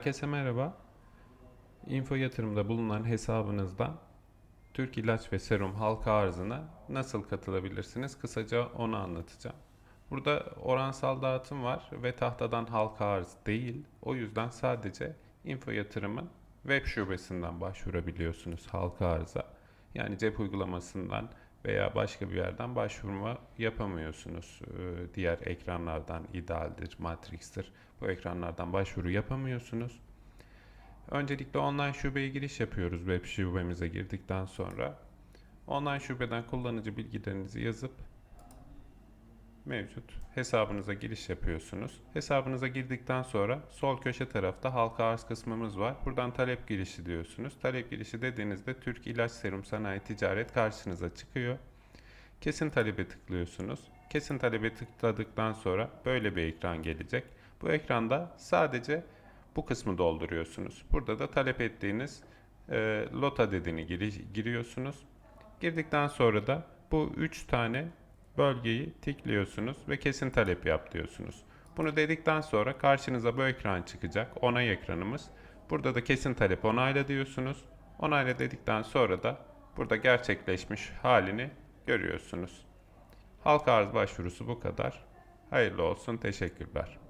Herkese merhaba. Info yatırımda bulunan hesabınızdan Türk İlaç ve Serum halka arzına nasıl katılabilirsiniz? Kısaca onu anlatacağım. Burada oransal dağıtım var ve tahtadan halka arz değil. O yüzden sadece Info yatırımın web şubesinden başvurabiliyorsunuz halka arza. Yani cep uygulamasından veya başka bir yerden başvurma yapamıyorsunuz. Ee, Diğer ekranlardan idealdir, Matrix'tir. Bu ekranlardan başvuru yapamıyorsunuz. Öncelikle online şubeye giriş yapıyoruz web şubemize girdikten sonra. Online şubeden kullanıcı bilgilerinizi yazıp mevcut hesabınıza giriş yapıyorsunuz. Hesabınıza girdikten sonra sol köşe tarafta halka arz kısmımız var. Buradan talep girişi diyorsunuz. Talep girişi dediğinizde Türk İlaç Serum Sanayi Ticaret karşınıza çıkıyor. Kesin talebe tıklıyorsunuz. Kesin talebe tıkladıktan sonra böyle bir ekran gelecek. Bu ekranda sadece bu kısmı dolduruyorsunuz. Burada da talep ettiğiniz e, lot adedini giri- giriyorsunuz. Girdikten sonra da bu 3 tane bölgeyi tıklıyorsunuz ve kesin talep yap diyorsunuz. Bunu dedikten sonra karşınıza bu ekran çıkacak. Onay ekranımız. Burada da kesin talep onayla diyorsunuz. Onayla dedikten sonra da burada gerçekleşmiş halini görüyorsunuz. Halka arz başvurusu bu kadar. Hayırlı olsun. Teşekkürler.